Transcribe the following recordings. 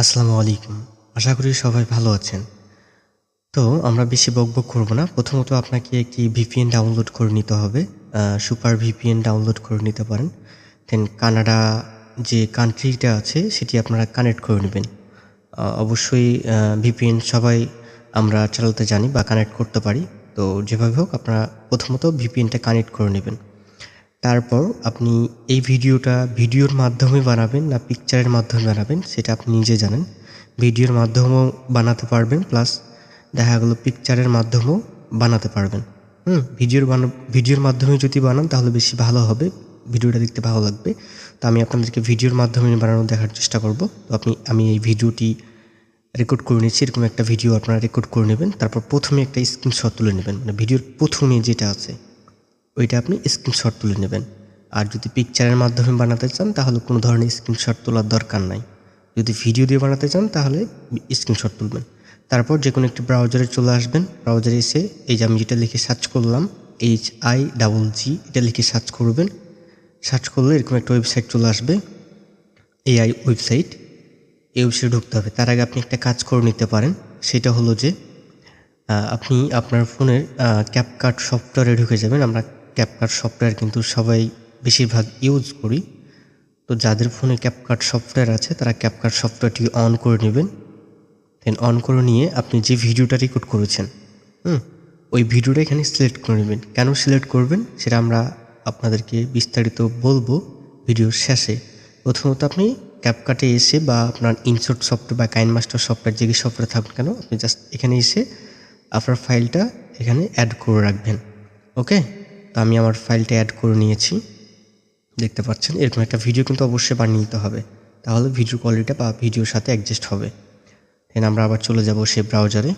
আসসালামু আলাইকুম। আশা করি সবাই ভালো আছেন। তো আমরা বেশি বকবক করব না। প্রথমত আপনাকে একটি ভিপিএন ডাউনলোড করে নিতে হবে। সুপার ভিপিএন ডাউনলোড করে নিতে পারেন। দেন কানাডা যে কান্ট্রিটা আছে, সেটি আপনারা কানেক্ট করে নেবেন। অবশ্যই ভিপিএন সবাই আমরা চালাতে জানি বা কানেক্ট করতে পারি। তো যেভাবে হোক, আপনারা প্রথমত ভিপিএনটা কানেক্ট করে নেবেন। তারপর আপনি এই ভিডিওটা ভিডিওর মাধ্যমে বানাবেন না পিকচারের মাধ্যমে বানাবেন, সেটা আপনি নিজে জানেন। ভিডিওর মাধ্যমেও বানাতে পারবেন, প্লাস দেখা গেলো পিকচারের মাধ্যমেও বানাতে পারবেন। হুম, ভিডিওর বানা, ভিডিওর মাধ্যমে যদি বানান তাহলে বেশি ভালো হবে। ভিডিওটা দেখতে ভালো লাগবে। তো আমি আপনাদেরকে ভিডিওর মাধ্যমে বানানো দেখার চেষ্টা করব। তো আপনি, আমি এই ভিডিওটি রেকর্ড করে নিচ্ছি এরকম একটা ভিডিও আপনারা রেকর্ড করে নেবেন। তারপর প্রথমে একটা স্ক্রিনশট তুলে নেবেন। মানে ভিডিওর প্রথমে যেটা আছে, ওইটা আপনি স্ক্রিনশট তুলে নেবেন। আর যদি পিকচারের মাধ্যমে বানাতে চান, তাহলে কোনো ধরনের স্ক্রিনশট তোলার দরকার নাই। যদি ভিডিও দিয়ে বানাতে চান, তাহলে স্ক্রিনশট তুলবেন। তারপর যে কোনো একটি ব্রাউজারে চলে আসবেন। ব্রাউজারে এসে এই যে আমি যেটা লিখে সার্চ করলাম এইচ আই ডাবল জি এটা লিখে সার্চ করবেন। সার্চ করলে এরকম একটা ওয়েবসাইট চলে আসবে এআই ওয়েবসাইট এই ওয়েবসাইটে ঢুকতে হবে। তার আগে আপনি একটা কাজ করে নিতে পারেন। সেটা হলো যে আপনি আপনার ফোনের ক্যাপকাট সফটওয়্যারে ঢুকে যাবেন। আমরা ক্যাপকাট সফটওয়্যার কিন্তু সবাই বেশিরভাগ ইউজ করি। তো যাদের ফোনে ক্যাপকাট সফটওয়্যার আছে, তারা ক্যাপকাট সফটওয়্যারটি অন করে নেবেন। দেন অন করে নিয়ে আপনি যে ভিডিওটা রেকর্ড করেছেন, হুম, ওই ভিডিওটা এখানে সিলেক্ট করে নেবেন। কেন সিলেক্ট করবেন? সেটা আমরা আপনাদেরকে বিস্তারিত বলব ভিডিওর শেষে। প্রথমত আপনি ক্যাপকাটে এসে বা আপনার ইনসোর্ট সফটওয়্যার বা কাইন মাস্টার সফটওয়্যার যে সফটওয়্যার থাকুন কেন, আপনি জাস্ট এখানে এসে আপনার ফাইলটা এখানে অ্যাড করে রাখবেন। ওকে তো আমি আমার ফাইলটা অ্যাড করে নিয়েছি। দেখতে পাচ্ছেন? এরকম একটা ভিডিও কিন্তু অবশ্যই বানিয়ে নিতে হবে। তাহলে ভিডিও কোয়ালিটিটা বা ভিডিওর সাথে অ্যাডজাস্ট হবে। দেন আমরা আবার চলে যাব সে ব্রাউজারে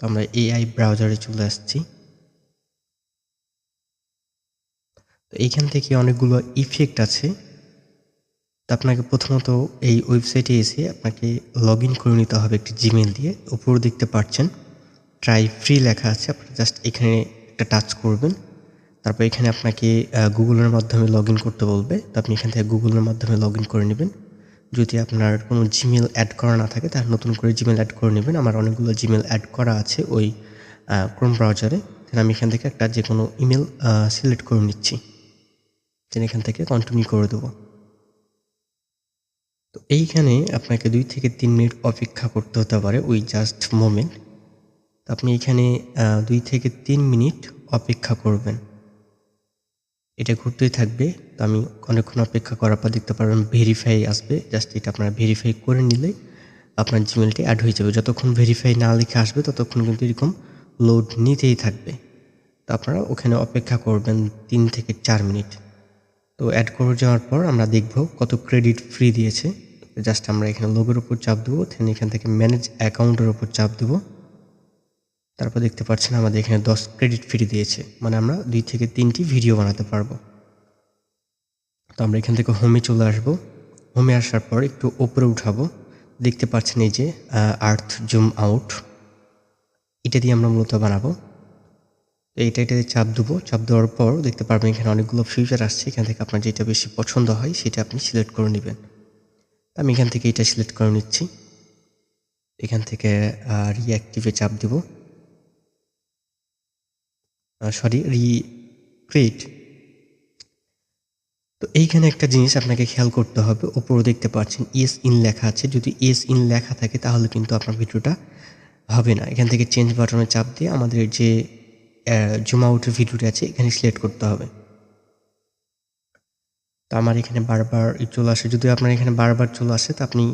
আমরা এআই ব্রাউজারে চলে আসছি। তো এইখান থেকে অনেকগুলো ইফেক্ট আছে। তো আপনাকে প্রথমত এই ওয়েবসাইটে এসে আপনাকে লগ ইন করে নিতে হবে একটি জিমেল দিয়ে। উপরে দেখতে পাচ্ছেন ট্রাই ফ্রি লেখা আছে। আপনারা জাস্ট এখানে একটা টাচ করবেন। তারপর এখানে আপনাকে গুগলের মাধ্যমে লগ ইন করতে বলবে। তো আপনি এখান থেকে গুগলের মাধ্যমে লগ ইন করে নেবেন। যদি আপনার কোনো জিমেল অ্যাড করা না থাকে, তাহলে নতুন করে জিমেল অ্যাড করে নেবেন। আমার অনেকগুলো জিমেল অ্যাড করা আছে ওই ক্রোম ব্রাউজারে তাহলে আমি এখান থেকে একটা যে কোনো ইমেল সিলেক্ট করে নিচ্ছি। দেন এখান থেকে কন্টিনিউ করে দেবো। তো এইখানে আপনাকে দুই থেকে তিন মিনিট অপেক্ষা করতে হতে পারে ওই জাস্ট মোমেন্ট আপনি এখানে দুই থেকে তিন মিনিট অপেক্ষা করবেন। এটা ঘুরতেই থাকবে। তো আমি অনেকক্ষণ অপেক্ষা করার পর দেখতে পারবেন ভেরিফাই আসবে। জাস্ট এটা আপনারা ভেরিফাই করে নিলে আপনার জিমেলটি অ্যাড হয়ে যাবে। যতক্ষণ ভেরিফাই না লিখে আসবে, ততক্ষণ কিন্তু এরকম লোড নিতেই থাকবে। তো আপনারা ওখানে অপেক্ষা করবেন তিন থেকে চার মিনিট। তো অ্যাড করে যাওয়ার পর আমরা দেখব কত ক্রেডিট ফ্রি দিয়েছে। জাস্ট আমরা এখানে লোগোর উপর চাপ দেবো এখান থেকে ম্যানেজ অ্যাকাউন্টের উপর চাপ দেবো। তারপর দেখতে পাচ্ছেন আমাদের এখানে দশ ক্রেডিট ফ্রি দিয়েছে। মানে আমরা দুই থেকে তিনটি ভিডিও বানাতে পারব। তো আমরা এখান থেকে হোমে চলে আসব। হোমে আসার পর একটু ওপরে উঠাবো। দেখতে পাচ্ছেন এই যে আর্থ জুম আউট এটা দিয়ে আমরা মূলত বানাবো। এইটা এটাতে চাপ দেবো। চাপ দেওয়ার পর দেখতে পারবেন এখানে অনেকগুলো ফিউচার আসছে। এখান থেকে আপনার যেটা বেশি পছন্দ হয় সেটা আপনি সিলেক্ট করে নেবেন। আমি এখান থেকে এটা সিলেক্ট করে নিচ্ছি। এখান থেকে রিঅ্যাক্টিভে চাপ দেব। সরি রিক্রিয়েট তো এইখানে একটা জিনিস আপনাকে খেয়াল করতে হবে ওপরে দেখতে পাচ্ছেন ইয়েস ইন লেখা আছে। যদি ইয়েস ইন লেখা থাকে, তাহলে কিন্তু আপনার ভিডিওটা হবে না। এখান থেকে চেঞ্জ বাটনে চাপ দিয়ে আমাদের যে জুম আউটের ভিডিওটা আছে, এখানে সিলেক্ট করতে হবে। তো আমার এখানে বারবার চলে আসে। যদি আপনার এখানে বারবার চলে আসে, তো আপনি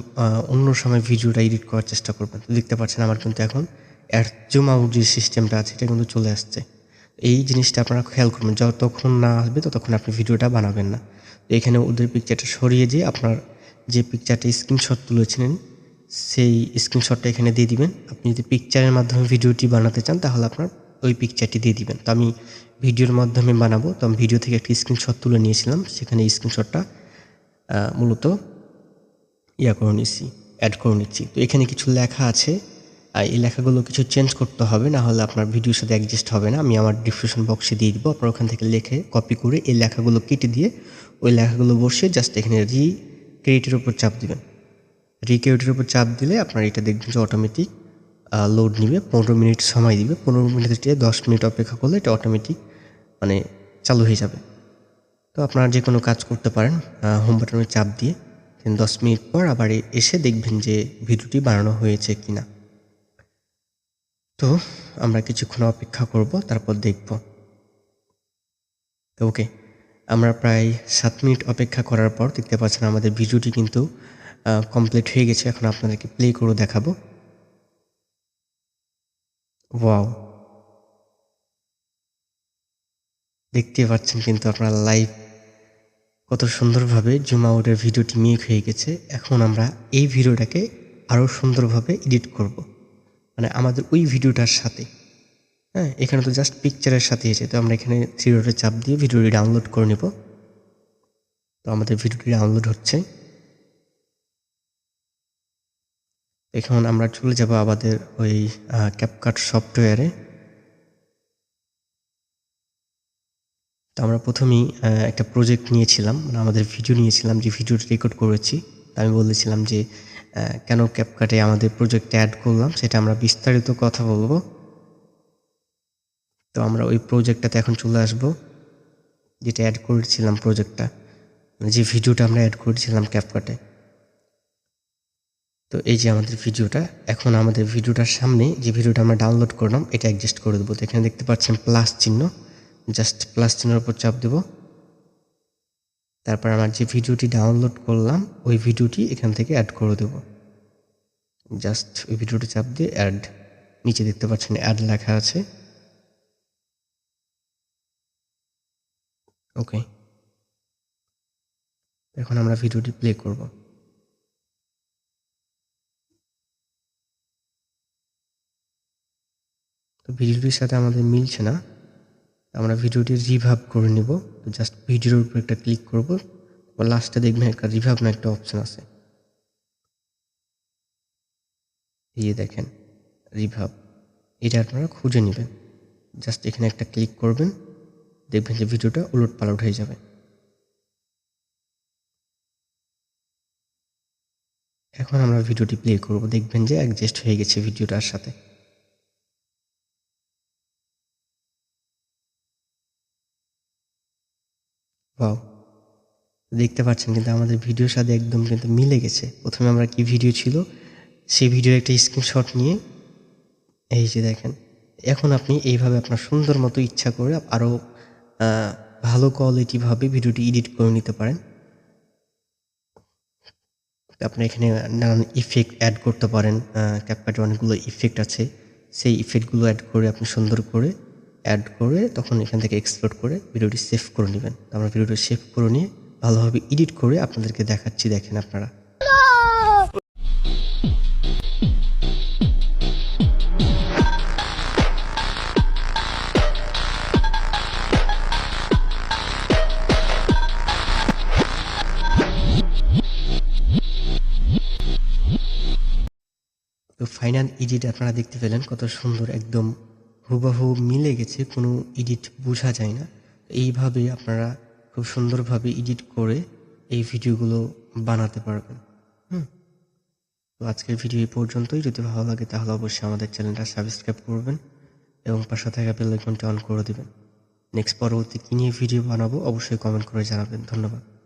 অন্য সময় ভিডিওটা এডিট করার চেষ্টা করবেন। তো দেখতে পাচ্ছেন, আমার কিন্তু এখন জুম আউট যে সিস্টেমটা আছে, এটা কিন্তু চলে আসছে। এই জিনিসটা আপনারা খেয়াল করবেন, যতক্ষণ না আসবে ততক্ষণ আপনি ভিডিওটা বানাবেন না। তো এখানে ওদের পিকচারটা সরিয়ে দিয়ে আপনার যে পিকচারটা স্ক্রিনশট তুলেছিলেন, সেই স্ক্রিনশটটা এখানে দিয়ে দিবেন। আপনি যদি পিকচারের মাধ্যমে ভিডিওটি বানাতে চান, তাহলে আপনার ওই পিকচারটি দিয়ে দিবেন। তো আমি ভিডিওর মাধ্যমে বানাবো। তো আমি ভিডিও থেকে একটি স্ক্রিনশট তুলে নিয়েছিলাম। সেখানে স্ক্রিনশটটা মূলত ইয়া করে নিচ্ছি অ্যাড করে নিচ্ছি। তো এখানে কিছু লেখা আছে। এই লেখাগুলো কিছু চেঞ্জ করতে হবে, না হলে আপনার ভিডিওর সাথে অ্যাডজাস্ট হবে না। আমি আমার ডিসক্রিপশন বক্সে দিয়ে দিব, আপনার ওখান থেকে লিখে কপি করে এই লেখাগুলো কেটে দিয়ে ওই লেখাগুলো বসিয়ে জাস্ট এখানে রি ক্রিয়েটের উপর চাপ দিবেন। রি উপর চাপ দিলে আপনার এটা দেখবেন যে অটোমেটিক লোড নিবে, পনেরো মিনিট সময় দিবে। পনেরো মিনিট দশ মিনিট অপেক্ষা করলে এটা অটোমেটিক মানে চালু হয়ে যাবে। তো আপনারা যে কোনো কাজ করতে পারেন হোম বাটনে চাপ দিয়ে দশ মিনিট পর আবার এসে দেখবেন যে ভিডিওটি বানানো হয়েছে কি না তো আমরা কিছুক্ষণ অপেক্ষা করব, তারপর দেখব। তো ওকে, আমরা প্রায় সাত মিনিট অপেক্ষা করার পর দেখতে পাচ্ছেন আমাদের ভিডিওটি কিন্তু কমপ্লিট হয়ে গেছে। এখন আপনাদেরকে প্লে করে দেখাবো। ওয়াও। দেখতে পাচ্ছেন কিন্তু আপনার লাইভ কত সুন্দরভাবে জুম আউটের ভিডিওটি মেক হয়ে গেছে। এখন আমরা এই ভিডিওটাকে আরও সুন্দরভাবে এডিট করব। মানে আমাদের ওই ভিডিওটার সাথে। হ্যাঁ এখানে তো জাস্ট পিকচারের সাথে এসে তো আমরা এখানে থ্রি চাপ দিয়ে ভিডিওটি ডাউনলোড করে নেব। তো আমাদের ভিডিওটি ডাউনলোড হচ্ছে। এখন আমরা চলে যাব আমাদের ওই ক্যাপকাট সফটওয়্যারে তো আমরা প্রথমেই একটা প্রজেক্ট নিয়েছিলাম। মানে আমাদের ভিডিও নিয়েছিলাম যে ভিডিওটা রেকর্ড করেছি। আমি বলেছিলাম যে কেন ক্যাপকাটে আমাদের প্রজেক্টে অ্যাড করলাম, সেটা আমরা বিস্তারিত কথা বলব। তো আমরা ওই প্রজেক্টটাতে এখন চলে আসব, যেটা অ্যাড করেছিলাম প্রজেক্টটা মানে যে ভিডিওটা আমরা অ্যাড করেছিলাম ক্যাপকাটে তো এই যে আমাদের ভিডিওটা, এখন আমাদের ভিডিওটার সামনে যে ভিডিওটা আমরা ডাউনলোড করলাম, এটা অ্যাডজাস্ট করে দেবো। তো এখানে দেখতে পাচ্ছেন প্লাস চিহ্ন জাস্ট প্লাস চিহ্নের উপর চাপ দেব। তারপর আমার যে ভিডিওটি ডাউনলোড করলাম, ওই ভিডিওটি এখান থেকে অ্যাড করে দেব। জাস্ট ওই ভিডিওটি চাপ দিয়ে অ্যাড নিচে দেখতে পাচ্ছেন অ্যাড লেখা আছে। ওকে এখন আমরা ভিডিওটি প্লে করব। তো ভিডিওটির সাথে আমাদের মিলছে না। আমরা ভিডিওটি রিভাব করে নিব। তো জাস্ট ভিডিওর উপর একটা ক্লিক করব। লাস্টে দেখবেন একটা রিভাব না একটা অপশন আছে। এই দেখেন রিভাব এটা আপনারা খুঁজে নেবেন। জাস্ট এখানে একটা ক্লিক করবেন। দেখবেন যে ভিডিওটা উলট পালট হয়ে যাবে। এখন আমরা ভিডিওটি প্লে করব। দেখবেন যে অ্যাডজাস্ট হয়ে গেছে ভিডিওটার সাথে। ওয়াও দেখতে পাচ্ছেন কিন্তু আমাদের ভিডিওর সাথে একদম কিন্তু মিলে গেছে। প্রথমে আমরা কি ভিডিও ছিল? সেই ভিডিওর একটা স্ক্রিনশট নিয়ে এই যে দেখেন, এখন আপনি এইভাবে আপনার সুন্দর মতো ইচ্ছা করে আরও ভালো কোয়ালিটিভাবে ভিডিওটি এডিট করে নিতে পারেন। আপনি এখানে নানান ইফেক্ট অ্যাড করতে পারেন ক্যাপকাটে অনেকগুলো ইফেক্ট আছে। সেই ইফেক্টগুলো অ্যাড করে আপনি সুন্দর করে অ্যাড করে তখন এখান থেকে এক্সপোর্ট করে ভিডিওটি সেভ করে নেবেন। আমরা ভিডিওটি সেভ করে নিয়ে ভালোভাবে এডিট করে আপনাদেরকে দেখাচ্ছি, দেখেন আপনারা। তো ফাইনাল এডিট আপনারা দেখতে পেলেন, কত সুন্দর, একদম হুবহু মিলে গেছে, কোনো এডিট বোঝা যায় না। এইভাবে আপনারা খুব সুন্দরভাবে এডিট করে এই ভিডিওগুলো বানাতে পারবেন। হুম। তো আজকের ভিডিও এই পর্যন্তই। যদি ভালো লাগে, তাহলে অবশ্যই আমাদের চ্যানেলটা সাবস্ক্রাইব করবেন এবং পাশে থাকা বেল আইকনটি অন করে দেবেন। নেক্সট পরবর্তী কী নিয়ে ভিডিও বানাবো, অবশ্যই কমেন্ট করে জানাবেন। ধন্যবাদ।